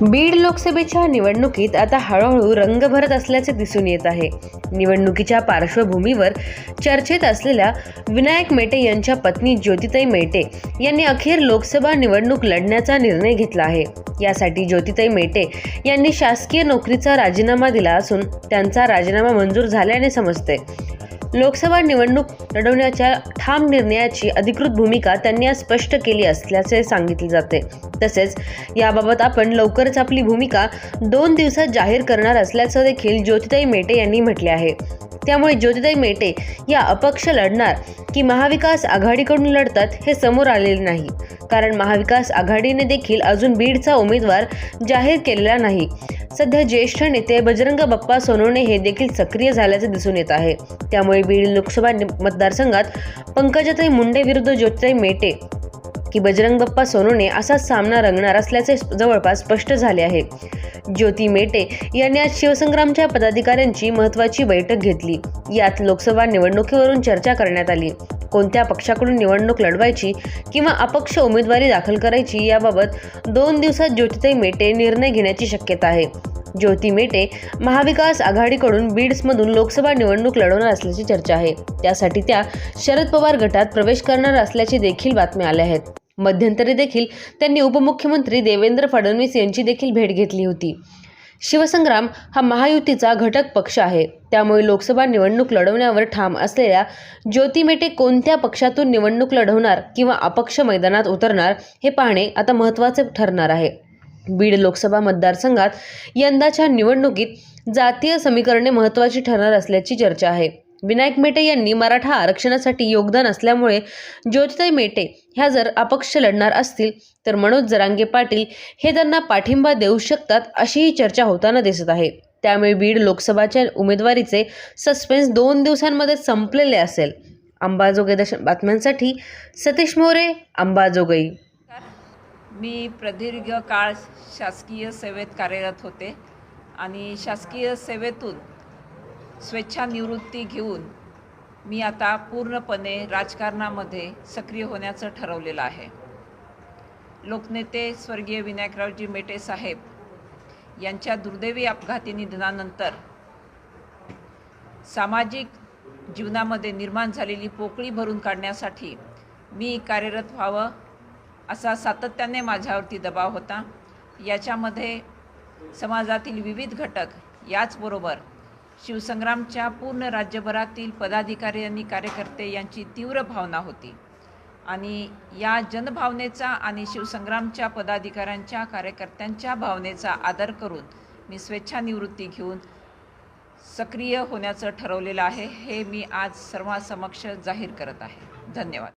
बीड लोकसभेच्या निवडणुकीत आता हळूहळू रंग भरत असल्याचे दिसून येत आहे. निवडणुकीच्या पार्श्वभूमीवर चर्चेत असलेल्या विनायक मेटे यांच्या पत्नी ज्योतिताई मेटे यांनी अखेर लोकसभा निवडणूक लढण्याचा निर्णय घेतला आहे. यासाठी ज्योतिताई मेटे यांनी शासकीय नोकरीचा राजीनामा दिला असून त्यांचा राजीनामा मंजूर झाल्याने समजते. लोकसभा निवडणूक लढवण्याच्या ठाम निर्णयाची अधिकृत भूमिका त्यांनी आज स्पष्ट केली असल्याचे सांगितले जाते. तसेच याबाबत आपण लवकरच आपली भूमिका दोन दिवसात जाहीर करणार असल्याचं देखील ज्योतिताई मेटे यांनी म्हटले आहे. त्यामुळे ज्योतिताई मेटे या अपक्ष लढणार की महाविकास आघाडीकडून लढतात हे समोर आलेले नाही. कारण महाविकास आघाडीने देखील अजून बीडचा उमेदवार जाहीर केलेला नाही. सध्या ज्येष्ठ नेते बजरंग बाप्पा सोनवणे हे देखील सक्रिय झाल्याचे दिसून येत आहे. त्यामुळे बीड लोकसभा मतदारसंघात पंकजाताई मुंडे विरुद्ध ज्योतिताई मेटे की बजरंग बप्पा सोनूने असा सामना रंगणार असल्याचे जवळपास स्पष्ट झाले आहे. ज्योती मेटे यांनी आज शिवसंग्रामच्या पदाधिकाऱ्यांची महत्त्वाची बैठक घेतली. यात लोकसभा निवडणुकीवरून चर्चा करण्यात आली. कोणत्या पक्षाकडून निवडणूक लढवायची किंवा अपक्ष उमेदवारी दाखल करायची याबाबत दोन दिवसात ज्योतिताई मेटे निर्णय घेण्याची शक्यता आहे. ज्योती मेटे महाविकास आघाडीकडून बीड्समधून लोकसभा निवडणूक लढवणार असल्याची चर्चा आहे. त्यासाठी त्या शरद पवार गटात प्रवेश करणार असल्याची देखील बातम्या आल्या आहेत. मध्यंतरी देखील त्यांनी उपमुख्यमंत्री देवेंद्र फडणवीस यांची देखील भेट घेतली होती. शिवसंग्राम हा महायुतीचा घटक पक्ष आहे. त्यामुळे लोकसभा निवडणूक लढवण्यावर ठाम असलेल्या ज्योती मेटे कोणत्या पक्षातून निवडणूक लढवणार किंवा अपक्ष मैदानात उतरणार हे पाहणे आता महत्त्वाचे ठरणार आहे. बीड लोकसभा मतदारसंघात यंदाच्या निवडणुकीत जातीय समीकरणे महत्त्वाची ठरणार असल्याची चर्चा आहे. विनायक मेटे यांनी मराठा आरक्षणासाठी योगदान असल्यामुळे ज्योतिताई मेटे ह्या जर अपक्ष लढणार असतील तर मनोज जरांगे पाटील हे त्यांना पाठिंबा देऊ शकतात अशीही चर्चा होताना दिसत आहे. त्यामुळे बीड लोकसभाच्या उमेदवारीचे सस्पेन्स दोन दिवसांमध्ये संपलेले असेल. अंबाजोगाई दश बातम्यांसाठी सतीश मोरे अंबाजोगाई. मी प्रदीर्घ काळ शासकीय सेवेत कार्यरत होते आणि शासकीय सेवेतून स्वेच्छानिवृत्ती घेऊन मी आता पूर्णपणे राजकारणामध्ये सक्रिय होण्याचं ठरवलेलं आहे. लोकनेते स्वर्गीय विनायकरावजी मेटे साहेब यांच्या दुर्दैवी अपघाती निधनानंतर सामाजिक जीवनामध्ये निर्माण झालेली पोकळी भरून काढण्यासाठी मी कार्यरत व्हावं असा सातत्याने माझ्यावरती दबाव होता. याच्यामध्ये समाजातील विविध घटक याचबरोबर शिवसंग्रामच्या पूर्ण राज्यभरातील पदाधिकारी आणि कार्यकर्ते यांची तीव्र भावना होती. आणि या जनभावनेचा आणि शिवसंग्रामच्या पदाधिकाऱ्यांच्या कार्यकर्त्यांच्या भावनेचा आदर करून मी स्वेच्छानिवृत्ती घेऊन सक्रिय होण्याचं ठरवलेलं आहे हे मी आज सर्वांसमक्ष जाहीर करत आहे. धन्यवाद.